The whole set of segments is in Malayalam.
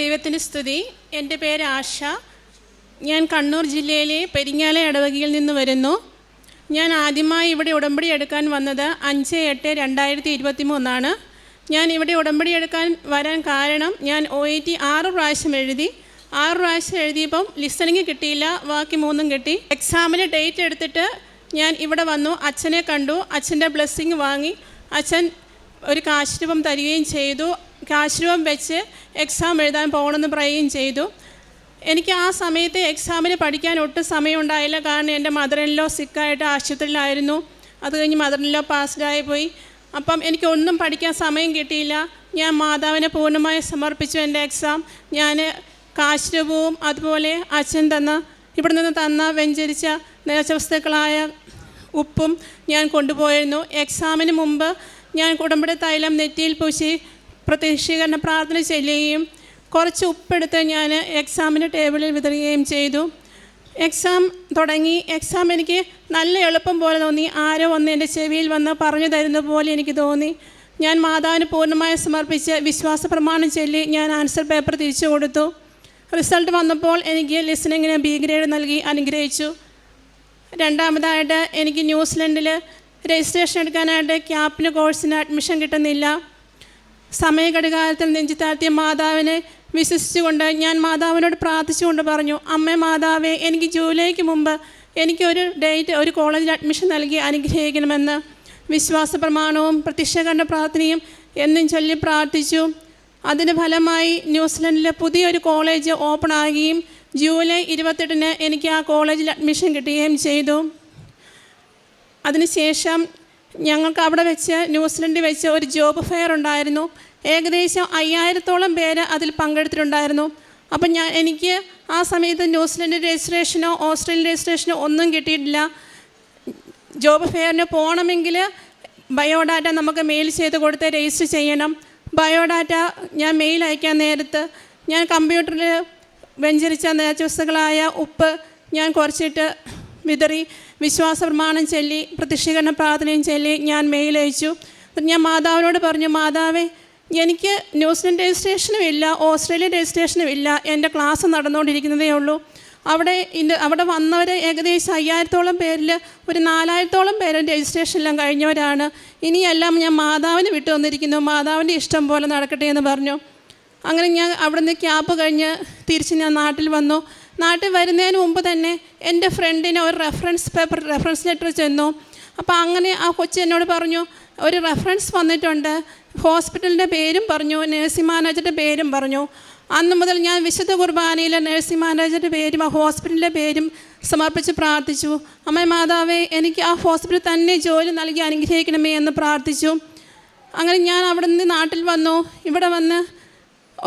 ദൈവത്തിന് സ്തുതി. എന്റെ പേര് ആശ. ഞാൻ കണ്ണൂർ ജില്ലയിലെ പെരിങ്ങാല ഇടവകയിൽ നിന്ന് വരുന്നു. ഞാൻ ആദ്യമായി ഇവിടെ ഉടമ്പടി എടുക്കാൻ വന്നത് അഞ്ച് എട്ട് രണ്ടായിരത്തി ഇരുപത്തി മൂന്നാണ് ഞാൻ ഇവിടെ ഉടമ്പടി എടുക്കാൻ വരാൻ കാരണം ഞാൻ ഒ ഇ ടി ആറ് പ്രാവശ്യം എഴുതി. ആറ് പ്രാവശ്യം എഴുതിയപ്പം ലിസണിങ് കിട്ടിയില്ല ബാക്കി മൂന്നും കിട്ടി. എക്സാമിന് ഡേറ്റ് എടുത്തിട്ട് ഞാൻ ഇവിടെ വന്നു അച്ഛനെ കണ്ടു അച്ഛന്റെ ബ്ലെസ്സിങ് വാങ്ങി അച്ഛൻ ഒരു കാശ് രൂപം തരികയും ചെയ്തു. കാശ് രൂപം വെച്ച് എക്സാം എഴുതാൻ പോകണമെന്ന് പറയുകയും ചെയ്തു. എനിക്ക് ആ സമയത്ത് എക്സാമിന് പഠിക്കാൻ ഒട്ടും സമയമുണ്ടായില്ല. കാരണം എന്റെ മദറിനിലോ സിക്കായിട്ട് ആശുപത്രിയിലായിരുന്നു. അത് കഴിഞ്ഞ് മദറിനിലോ പാസ്ഡായി പോയി. അപ്പം എനിക്കൊന്നും പഠിക്കാൻ സമയം കിട്ടിയില്ല. ഞാൻ മാതാവിനെ പൂർണമായി സമർപ്പിച്ചു എന്റെ എക്സാം ഞാൻ കാശ്രൂപവും അതുപോലെ അച്ഛൻ തന്ന ഇവിടെ നിന്ന് തന്ന വെഞ്ചരിച്ച നേർച്ചവസ്തുക്കളായ ഉപ്പും ഞാൻ കൊണ്ടുപോയിരുന്നു. എക്സാമിന് മുമ്പ് ഞാൻ കുടമ്പടി തൈലം നെറ്റിയിൽ പൂശി പ്രത്യക്ഷീകരണ പ്രാർത്ഥന ചെല്ലുകയും കുറച്ച് ഉപ്പെടുത്ത് ഞാൻ എക്സാമിന് ടേബിളിൽ വിതറുകയും ചെയ്തു. എക്സാം തുടങ്ങി. എക്സാം എനിക്ക് നല്ല എളുപ്പം പോലെ തോന്നി. ആരോ വന്ന് എന്റെ ചെവിയിൽ വന്ന് പറഞ്ഞു തരുന്ന പോലെ എനിക്ക് തോന്നി. ഞാൻ മാതാവിന് പൂർണമായി സമർപ്പിച്ച് വിശ്വാസ പ്രമാണം ചൊല്ലി ഞാൻ ആൻസർ പേപ്പർ തിരിച്ചു കൊടുത്തു. റിസൾട്ട് വന്നപ്പോൾ എനിക്ക് ലിസണിങ്ങിന് ബി ഗ്രേഡ് നൽകി അനുഗ്രഹിച്ചു. രണ്ടാമതായിട്ട് എനിക്ക് ന്യൂസിലൻഡിൽ രജിസ്ട്രേഷൻ എടുക്കാനായിട്ട് ക്യാപ്പിന് കോഴ്സിന് അഡ്മിഷൻ കിട്ടുന്നില്ല. സമയഘടികാലത്തിൽ നെഞ്ചിത്താഴ്ത്തിയ മാതാവിനെ വിശ്വസിച്ചുകൊണ്ട് ഞാൻ മാതാവിനോട് പ്രാർത്ഥിച്ചുകൊണ്ട് പറഞ്ഞു അമ്മ മാതാവേ എനിക്ക് ജൂലൈക്ക് മുമ്പ് എനിക്കൊരു ഡേറ്റ് ഒരു കോളേജിൽ അഡ്മിഷൻ നൽകി അനുഗ്രഹിക്കണമെന്ന് വിശ്വാസ പ്രമാണവും പ്രത്യക്ഷകരണ പ്രാർത്ഥനയും എന്നും ചൊല്ലി പ്രാർത്ഥിച്ചു. അതിന് ഫലമായി ന്യൂസിലൻഡിലെ പുതിയൊരു കോളേജ് ഓപ്പൺ ആകുകയും ജൂലൈ ഇരുപത്തെട്ടിന് എനിക്ക് ആ കോളേജിൽ അഡ്മിഷൻ കിട്ടുകയും ചെയ്തു. അതിനുശേഷം ഞങ്ങൾക്ക് അവിടെ വെച്ച് ന്യൂസിലൻഡിൽ വെച്ച് ഒരു ജോബ് ഫെയർ ഉണ്ടായിരുന്നു. ഏകദേശം അയ്യായിരത്തോളം പേര് അതിൽ പങ്കെടുത്തിട്ടുണ്ടായിരുന്നു. അപ്പം ഞാൻ എനിക്ക് ആ സമയത്ത് ന്യൂസിലൻഡ് രജിസ്ട്രേഷനോ ഓസ്ട്രേലിയൻ രജിസ്ട്രേഷനോ ഒന്നും കിട്ടിയിട്ടില്ല. ജോബ് ഫെയറിന് പോകണമെങ്കിൽ ബയോഡാറ്റ നമുക്ക് മെയിൽ ചെയ്ത് കൊടുത്ത് രജിസ്റ്റർ ചെയ്യണം. ബയോഡാറ്റ ഞാൻ മെയിൽ അയക്കാൻ നേരത്ത് ഞാൻ കമ്പ്യൂട്ടറിൽ വെഞ്ചരിച്ച നേർച്ചവസ്തുക്കളായ ഉപ്പ് ഞാൻ കുറച്ചിട്ട് വിതറി വിശ്വാസ പ്രമാണം ചൊല്ലി പ്രതിഷ്ഠീകരണ പ്രാർത്ഥനയും ചൊല്ലി ഞാൻ മെയിൽ അയച്ചു. ഞാൻ മാതാവിനോട് പറഞ്ഞു മാതാവേ എനിക്ക് ന്യൂസിലൻഡ് രജിസ്ട്രേഷനും ഇല്ല ഓസ്ട്രേലിയ രജിസ്ട്രേഷനും ഇല്ല എന്റെ ക്ലാസ് നടന്നുകൊണ്ടിരിക്കുന്നതേ ഉള്ളൂ. അവിടെ ഇന്റെ അവിടെ വന്നവർ ഏകദേശം അയ്യായിരത്തോളം പേരിൽ ഒരു നാലായിരത്തോളം പേര് രജിസ്ട്രേഷൻ എല്ലാം കഴിഞ്ഞവരാണ് ഇനിയെല്ലാം ഞാൻ മാതാവിന് വിട്ടു വന്നിരിക്കുന്നു. മാതാവിന്റെ ഇഷ്ടം പോലെ നടക്കട്ടെ എന്ന് പറഞ്ഞു. അങ്ങനെ ഞാൻ അവിടുന്ന് ക്യാപ്പ് കഴിഞ്ഞ് തിരിച്ച് ഞാൻ നാട്ടിൽ വന്നു. നാട്ടിൽ വരുന്നതിന് മുമ്പ് തന്നെ എന്റെ ഫ്രണ്ടിന് ഒരു റെഫറൻസ് പേപ്പർ റെഫറൻസ് ലെറ്റർ ചെന്നു. അപ്പോൾ അങ്ങനെ ആ കൊച്ചി എന്നോട് പറഞ്ഞു ഒരു റെഫറൻസ് വന്നിട്ടുണ്ട്. ഹോസ്പിറ്റലിന്റെ പേരും പറഞ്ഞു നേഴ്സിംഗ് മാനേജറുടെ പേരും പറഞ്ഞു. അന്ന് മുതൽ ഞാൻ വിശുദ്ധ കുർബാനയിലെ നേഴ്സിംഗ് മാനേജറുടെ പേരും ആ ഹോസ്പിറ്റലിന്റെ പേരും സമർപ്പിച്ച് പ്രാർത്ഥിച്ചു. അമ്മ മാതാവേ എനിക്ക് ആ ഹോസ്പിറ്റലിൽ തന്നെ ജോലി നൽകി അനുഗ്രഹിക്കണമേ എന്ന് പ്രാർത്ഥിച്ചു. അങ്ങനെ ഞാൻ അവിടെ നിന്ന് നാട്ടിൽ വന്നു. ഇവിടെ വന്ന്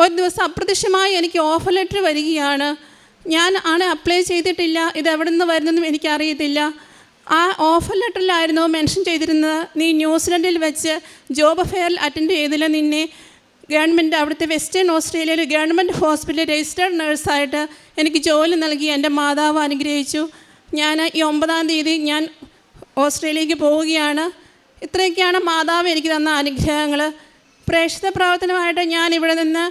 ഒരു ദിവസം അപ്രത്യക്ഷമായി എനിക്ക് ഓഫർ ലെറ്റർ വരികയാണ്. ഞാൻ ആണ് അപ്ലൈ ചെയ്തിട്ടില്ല ഇത് എവിടെ നിന്ന് വരുന്നതെന്നും എനിക്കറിയത്തില്ല. ആ ഓഫർ ലെറ്ററിലായിരുന്നു മെൻഷൻ ചെയ്തിരുന്നത്. നീ ന്യൂസിലൻഡിൽ വെച്ച് ജോബ് ഫെയറിൽ അറ്റൻഡ് ചെയ്തില്ല നിന്നെ. ഗവൺമെന്റ് അവിടുത്തെ വെസ്റ്റേൺ ഓസ്ട്രേലിയയിൽ ഗവൺമെന്റ് ഹോസ്പിറ്റലിൽ രജിസ്റ്റേഡ് നഴ്സായിട്ട് എനിക്ക് ജോലി നൽകി എന്റെ മാതാവ് അനുഗ്രഹിച്ചു. ഞാൻ ഈ ഒമ്പതാം തീയതി ഞാൻ ഓസ്ട്രേലിയക്ക് പോവുകയാണ്. ഇത്രയൊക്കെയാണ് മാതാവ് എനിക്ക് തന്ന അനുഗ്രഹങ്ങൾ. പ്രേക്ഷിത പ്രവർത്തനമായിട്ട് ഞാൻ ഇവിടെ നിന്ന്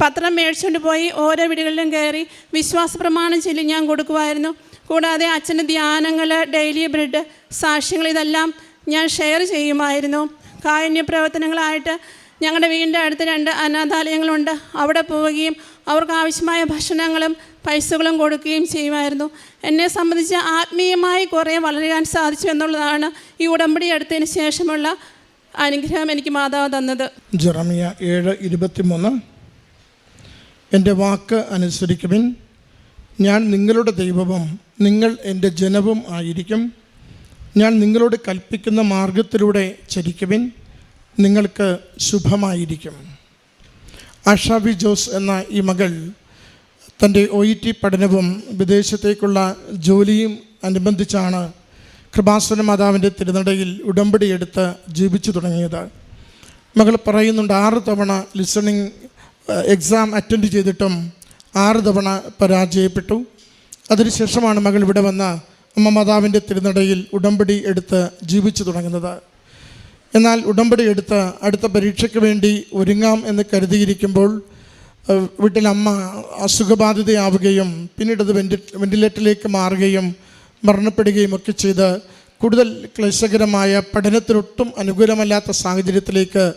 പത്രം മേടിച്ചുകൊണ്ട് പോയി ഓരോ വീടുകളിലും കയറി വിശ്വാസ പ്രമാണം ചൊല്ലി ഞാൻ കൊടുക്കുമായിരുന്നു കൂടാതെ അച്ഛന്റെ ധ്യാനങ്ങൾ ഡെയിലി ബ്രെഡ് സാക്ഷ്യങ്ങൾ ഇതെല്ലാം ഞാൻ ഷെയർ ചെയ്യുമായിരുന്നു. കാരുണ്യ പ്രവർത്തനങ്ങളായിട്ട് ഞങ്ങളുടെ വീടിന്റെ അടുത്ത് രണ്ട് അനാഥാലയങ്ങളുണ്ട്. അവിടെ പോവുകയും അവർക്ക് ആവശ്യമായ ഭക്ഷണങ്ങളും പൈസകളും കൊടുക്കുകയും ചെയ്യുമായിരുന്നു. എന്നെ സംബന്ധിച്ച് ആത്മീയമായി കുറേ വളരാൻ സാധിച്ചു എന്നുള്ളതാണ് ഈ ഉടമ്പടി എടുത്തതിന് ശേഷമുള്ള അനുഗ്രഹം എനിക്ക് മാതാവ് തന്നത്. ജെറമിയ ഏഴ് ഇരുപത്തിമൂന്ന്. എന്റെ വാക്ക് അനുസരിക്കുവിൻ. ഞാൻ നിങ്ങളുടെ ദൈവവും നിങ്ങൾ എന്റെ ജനവും ആയിരിക്കും. ഞാൻ നിങ്ങളോട് കൽപ്പിക്കുന്ന മാർഗത്തിലൂടെ ചരിക്കുവിൻ. നിങ്ങൾക്ക് ശുഭമായിരിക്കും. ആഷാബി ജോസ് എന്ന ഈ മകൾ തന്റെ ഒ ഇ ടി പഠനവും വിദേശത്തേക്കുള്ള ജോലിയും അനുബന്ധിച്ചാണ് കൃപാസന മാതാവിന്റെ തിരുനടയിൽ ഉടമ്പടിയെടുത്ത് ജീവിച്ചു തുടങ്ങിയത്. മകൾ പറയുന്നുണ്ട് ആറ് തവണ ലിസണിങ് എക്സാം അറ്റൻഡ് ചെയ്തിട്ടും ആറ് തവണ പരാജയപ്പെട്ടു. അതിനുശേഷമാണ് മകൾ ഇവിടെ വന്ന അമ്മ മാതാവിന്റെ തിരുനടയിൽ ഉടമ്പടി എടുത്ത് ജീവിച്ചു തുടങ്ങുന്നത്. എന്നാൽ ഉടമ്പടി എടുത്ത് അടുത്ത പരീക്ഷയ്ക്ക് വേണ്ടി ഒരുങ്ങാം എന്ന് കരുതിയിരിക്കുമ്പോൾ വീട്ടിലമ്മ അസുഖബാധിതയാവുകയും പിന്നീട് അത് വെന്റി വെന്റിലേറ്ററിലേക്ക് മാറുകയും മരണപ്പെടുകയും ഒക്കെ ചെയ്ത് കൂടുതൽ ക്ലേശകരമായ പഠനത്തിനൊട്ടും അനുകൂലമല്ലാത്ത സാഹചര്യത്തിലേക്ക്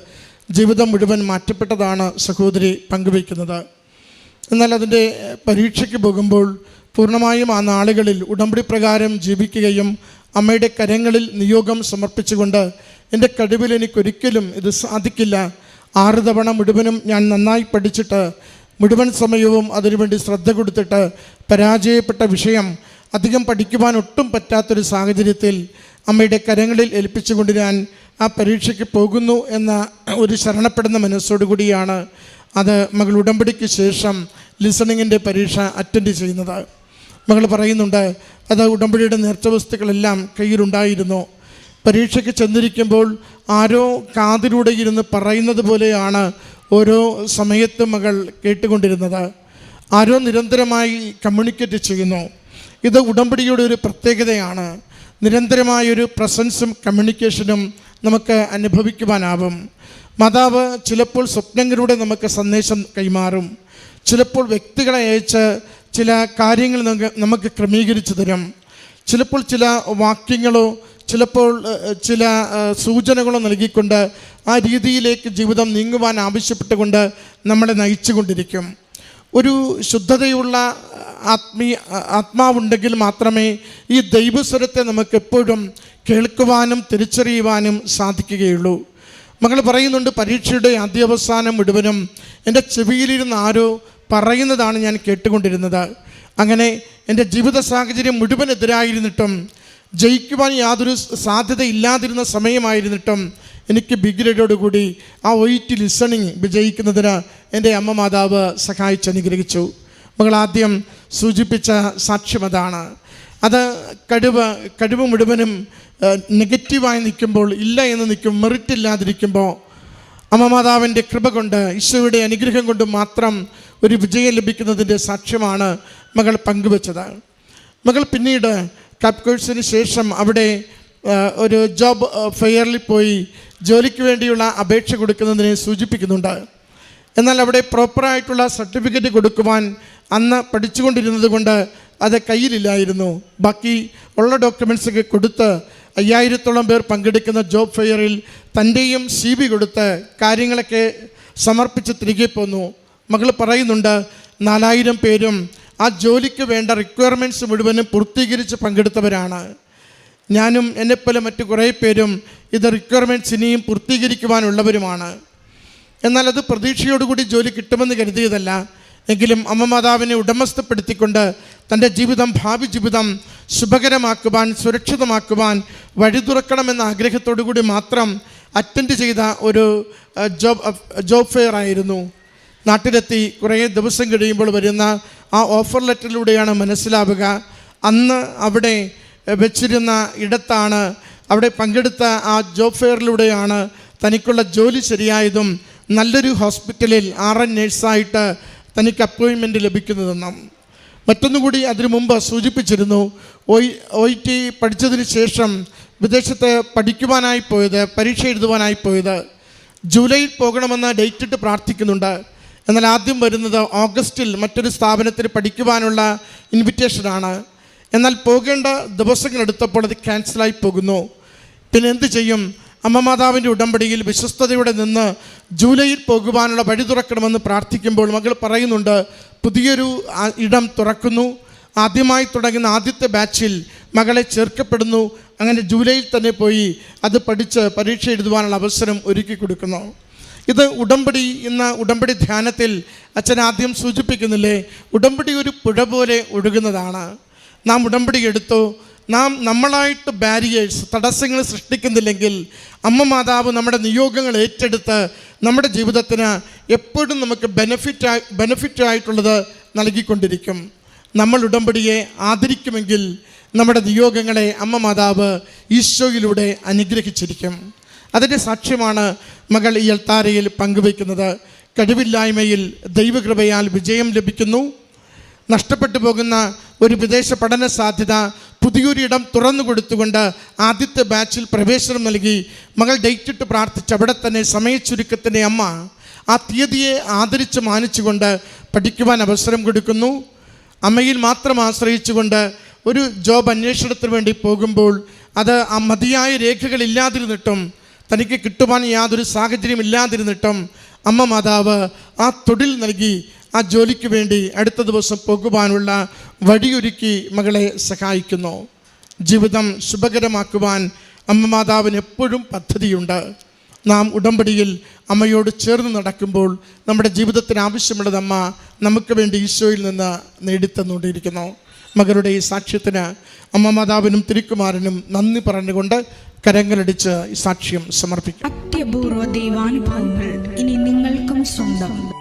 ജീവിതം മുഴുവൻ മാറ്റപ്പെട്ടതാണ് സഹോദരി പങ്കുവയ്ക്കുന്നത്. എന്നാൽ അതിന്റെ പരീക്ഷയ്ക്ക് പോകുമ്പോൾ പൂർണമായും ആ നാളുകളിൽ ഉടമ്പടി പ്രകാരം ജീവിക്കുകയും അമ്മയുടെ കരങ്ങളിൽ നിയോഗം സമർപ്പിച്ചുകൊണ്ട് എന്റെ കഴിവിൽ എനിക്കൊരിക്കലും ഇത് സാധിക്കില്ല. ആറ് തവണ മുഴുവനും ഞാൻ നന്നായി പഠിച്ചിട്ട് മുഴുവൻ സമയവും അതിനുവേണ്ടി ശ്രദ്ധ കൊടുത്തിട്ട് പരാജയപ്പെട്ട വിഷയം അധികം പഠിക്കുവാൻ ഒട്ടും പറ്റാത്തൊരു സാഹചര്യത്തിൽ അമ്മയുടെ കരങ്ങളിൽ ഏൽപ്പിച്ചുകൊണ്ട് ഞാൻ ആ പരീക്ഷയ്ക്ക് പോകുന്നു എന്ന ഒരു ശരണപ്പെടുന്ന മനസ്സോടുകൂടിയാണ് അത് മകൾ ഉടമ്പടിക്ക് ശേഷം ലിസണിങ്ങിന്റെ പരീക്ഷ അറ്റൻഡ് ചെയ്യുന്നത്. മകൾ പറയുന്നുണ്ട് അത് ഉടമ്പടിയുടെ നേർച്ച വസ്തുക്കളെല്ലാം കയ്യിലുണ്ടായിരുന്നു. പരീക്ഷയ്ക്ക് ചെന്നിരിക്കുമ്പോൾ ആരോ കാതിലൂടെ ഇരുന്ന് പറയുന്നത് പോലെയാണ് ഓരോ സമയത്തും മകൾ കേട്ടുകൊണ്ടിരുന്നത്. ആരോ നിരന്തരമായി കമ്മ്യൂണിക്കേറ്റ് ചെയ്യുന്നു. ഇത് ഉടമ്പടിയുടെ ഒരു പ്രത്യേകതയാണ്. നിരന്തരമായൊരു പ്രസൻസും കമ്മ്യൂണിക്കേഷനും നമുക്ക് അനുഭവിക്കുവാനാവും. മാതാവ് ചിലപ്പോൾ സ്വപ്നങ്ങളിലൂടെ നമുക്ക് സന്ദേശം കൈമാറും. ചിലപ്പോൾ വ്യക്തികളെ അയച്ച് ചില കാര്യങ്ങൾ നമുക്ക് ക്രമീകരിച്ചു തരും. ചിലപ്പോൾ ചില വാക്യങ്ങളോ ചിലപ്പോൾ ചില സൂചനകളോ നൽകിക്കൊണ്ട് ആ രീതിയിലേക്ക് ജീവിതം നീങ്ങുവാൻ ആവശ്യപ്പെട്ടുകൊണ്ട് നമ്മളെ നയിച്ചുകൊണ്ടിരിക്കും. ഒരു ശുദ്ധതയുള്ള ആത്മീയ ആത്മാവുണ്ടെങ്കിൽ മാത്രമേ ഈ ദൈവസ്വരത്തെ നമുക്ക് എപ്പോഴും കേൾക്കുവാനും തിരിച്ചറിയുവാനും സാധിക്കുകയുള്ളൂ. മകൾ പറയുന്നുണ്ട് പരീക്ഷയുടെ ആദ്യാവസാനം മുഴുവനും എന്റെ ചെവിയിലിരുന്ന് ആരോ പറയുന്നതാണ് ഞാൻ കേട്ടുകൊണ്ടിരുന്നത്. അങ്ങനെ എന്റെ ജീവിത സാഹചര്യം മുഴുവൻ എതിരായിരുന്നിട്ടും ജയിക്കുവാൻ യാതൊരു സാധ്യതയില്ലാതിരുന്ന സമയമായിരുന്നിട്ടും എനിക്ക് ബിഗ്രേഡോടുകൂടി ആ ഒയിറ്റ് ലിസണിങ് വിജയിക്കുന്നതിന് എന്റെ അമ്മ മാതാവ് സഹായിച്ച് അനുഗ്രഹിച്ചു. മകൾ ആദ്യം സൂചിപ്പിച്ച സാക്ഷ്യം അതാണ് അത് കഴിവ് കഴിവ് മുഴുവനും നെഗറ്റീവായി നിൽക്കുമ്പോൾ ഇല്ല എന്ന് നിൽക്കും മെറിറ്റ് ഇല്ലാതിരിക്കുമ്പോൾ അമ്മ മാതാവിന്റെ കൃപ കൊണ്ട് ഈശോയുടെ അനുഗ്രഹം കൊണ്ട് മാത്രം ഒരു വിജയം ലഭിക്കുന്നതിന്റെ സാക്ഷ്യമാണ് മകൾ പങ്കുവച്ചത്. മകൾ പിന്നീട് കപ്കോഴ്സിന് ശേഷം അവിടെ ഒരു ജോബ് ഫെയറിൽ പോയി ജോലിക്ക് വേണ്ടിയുള്ള അപേക്ഷ കൊടുക്കുന്നതിനെ സൂചിപ്പിക്കുന്നുണ്ട്. എന്നാൽ അവിടെ പ്രോപ്പറായിട്ടുള്ള സർട്ടിഫിക്കറ്റ് കൊടുക്കുവാൻ അന്ന് പഠിച്ചുകൊണ്ടിരുന്നത് കൊണ്ട് അത് കയ്യിലില്ലായിരുന്നു. ബാക്കി ഉള്ള ഡോക്യുമെൻസൊക്കെ കൊടുത്ത് അയ്യായിരത്തോളം പേർ പങ്കെടുക്കുന്ന ജോബ് ഫെയറിൽ തന്റെയും സി ബി കൊടുത്ത് കാര്യങ്ങളൊക്കെ സമർപ്പിച്ച് തിരികെ പോന്നു. മകൾ പറയുന്നുണ്ട് നാലായിരം പേരും ആ ജോലിക്ക് വേണ്ട റിക്വയർമെന്റ്സ് മുഴുവനും പൂർത്തീകരിച്ച് പങ്കെടുത്തവരാണ്. ഞാനും എന്നെപ്പോലെ മറ്റു കുറേ പേരും ഇത് റിക്വയർമെന്റ്സ് ഇനിയും പൂർത്തീകരിക്കുവാനുള്ളവരുമാണ്. എന്നാൽ അത് പ്രതീക്ഷയോടുകൂടി ജോലി കിട്ടുമെന്ന് കരുതിയതല്ല. എങ്കിലും അമ്മ മാതാവിനെ ഉടമസ്ഥപ്പെടുത്തിക്കൊണ്ട് തന്റെ ജീവിതം ഭാവി ജീവിതം ശുഭകരമാക്കുവാൻ സുരക്ഷിതമാക്കുവാൻ വഴി തുറക്കണമെന്ന ആഗ്രഹത്തോടു കൂടി മാത്രം അറ്റൻഡ് ചെയ്ത ഒരു ജോബ് ജോബ് ഫെയർ ആയിരുന്നു. നാട്ടിലെത്തി കുറേ ദിവസം കഴിയുമ്പോൾ വരുന്ന ആ ഓഫർ ലെറ്ററിലൂടെയാണ് മനസ്സിലാവുക. അന്ന് അവിടെ വെച്ചിരുന്ന ഇടത്താണ് അവിടെ പങ്കെടുത്ത ആ ജോബ് ഫെയറിലൂടെയാണ് തനിക്കുള്ള ജോലി ശരിയായതും നല്ലൊരു ഹോസ്പിറ്റലിൽ ആർ എൻ നേഴ്സായിട്ട് തനിക്ക് അപ്പോയിൻമെന്റ് ലഭിക്കുന്നതെന്നും മറ്റൊന്നുകൂടി അതിനു മുമ്പ് സൂചിപ്പിച്ചിരുന്നു ഒ ടി പഠിച്ചതിന് ശേഷം വിദേശത്ത് പഠിക്കുവാനായി പോയത് പരീക്ഷ എഴുതുവാനായി പോയത് ജൂലൈയിൽ പോകണമെന്ന് ഡേറ്റ് ഇട്ട് പ്രാർത്ഥിക്കുന്നുണ്ട്. എന്നാൽ ആദ്യം വരുന്നത് ഓഗസ്റ്റിൽ മറ്റൊരു സ്ഥാപനത്തിൽ പഠിക്കുവാനുള്ള ഇൻവിറ്റേഷനാണ് എന്നാൽ പോകേണ്ട ദിവസങ്ങൾ എടുത്തപ്പോൾ അത് ക്യാൻസലായി പോകുന്നു. പിന്നെ എന്ത് ചെയ്യും? അമ്മ മാതാവിന്റെ ഉടമ്പടിയിൽ വിശ്വസ്തയോടെ നിന്ന് ജൂലൈയിൽ പോകുവാനുള്ള വഴി തുറക്കണമെന്ന് പ്രാർത്ഥിക്കുമ്പോൾ മകൾ പറയുന്നുണ്ട് പുതിയൊരു ഇടം തുറക്കുന്നു. ആദ്യമായി തുടങ്ങുന്ന ആദ്യത്തെ ബാച്ചിൽ മകളെ ചേർക്കപ്പെടുന്നു. അങ്ങനെ ജൂലൈയിൽ തന്നെ പോയി അത് പഠിച്ച് പരീക്ഷ എഴുതുവാനുള്ള അവസരം ഒരുക്കി കൊടുക്കുന്നു. ഇത് ഉടമ്പടി എന്ന ഉടമ്പടി ധ്യാനത്തിൽ അച്ഛൻ ആദ്യം സൂചിപ്പിക്കുന്നില്ലേ ഉടമ്പടി ഒരു പുഴ പോലെ ഒഴുകുന്നതാണ്. നാം ഉടമ്പടി എടുത്തു. നാം നമ്മളായിട്ട് ബാരിയേഴ്സ് തടസ്സങ്ങൾ സൃഷ്ടിക്കുന്നില്ലെങ്കിൽ അമ്മ മാതാവ് നമ്മുടെ നിയോഗങ്ങൾ ഏറ്റെടുത്ത് നമ്മുടെ ജീവിതത്തിന് എപ്പോഴും നമുക്ക് ബെനഫിറ്റ് ബെനഫിറ്റ് ആയിട്ടുള്ളത് നൽകിക്കൊണ്ടിരിക്കും. നമ്മൾ ഉടമ്പടിയെ ആദരിക്കുമെങ്കിൽ നമ്മുടെ നിയോഗങ്ങളെ അമ്മ മാതാവ് ഈശോയിലൂടെ അനുഗ്രഹിച്ചിരിക്കും. അതിന്റെ സാക്ഷ്യമാണ് മകൾ ഈ അൽത്താരയിൽ പങ്കുവയ്ക്കുന്നത്. കഴിവില്ലായ്മയിൽ ദൈവകൃപയാൽ വിജയം ലഭിക്കുന്നു. നഷ്ടപ്പെട്ടു പോകുന്ന ഒരു വിദേശ പഠന സാധ്യത പുതിയൊരു ഇടം തുറന്നു കൊടുത്തുകൊണ്ട് ആദ്യത്തെ ബാച്ചിൽ പ്രവേശനം നൽകി. മകൾ ഡേറ്റ് ഇട്ട് പ്രാർത്ഥിച്ച് അവിടെ തന്നെ സമയച്ചുരുക്കത്തിന്റെ അമ്മ ആ തീയതിയെ ആദരിച്ച് മാനിച്ചുകൊണ്ട് പഠിക്കുവാൻ അവസരം കൊടുക്കുന്നു. അമ്മയിൽ മാത്രം ആശ്രയിച്ചുകൊണ്ട് ഒരു ജോബ് അന്വേഷണത്തിന് വേണ്ടി പോകുമ്പോൾ അത് ആ മതിയായ രേഖകളില്ലാതിരുന്നിട്ടും തനിക്ക് കിട്ടുവാൻ യാതൊരു സാഹചര്യം ഇല്ലാതിരുന്നിട്ടും അമ്മ മാതാവ് ആ തൊഴിൽ നൽകി ആ ജോലിക്ക് വേണ്ടി അടുത്ത ദിവസം പോകുവാനുള്ള വഴിയൊരുക്കി മകളെ സഹായിക്കുന്നു. ജീവിതം ശുഭകരമാക്കുവാൻ അമ്മ മാതാവിന് എപ്പോഴും പദ്ധതിയുണ്ട്. നാം ഉടമ്പടിയിൽ അമ്മയോട് ചേർന്ന് നടക്കുമ്പോൾ നമ്മുടെ ജീവിതത്തിന് ആവശ്യമുള്ളത് അമ്മ നമുക്ക് വേണ്ടി ഈശോയിൽ നിന്ന് നേടിത്തന്നുകൊണ്ടിരിക്കുന്നു. മകളുടെ ഈ സാക്ഷ്യത്തിന് അമ്മ മാതാവിനും തിരുക്കുമാരനും നന്ദി പറഞ്ഞുകൊണ്ട് കരങ്ങളടിച്ച് ഈ സാക്ഷ്യം സമർപ്പിക്കും. അത്യപൂർവ ദൈവാനുഭവങ്ങൾ ഇനി നിങ്ങൾക്കും സ്വന്തം.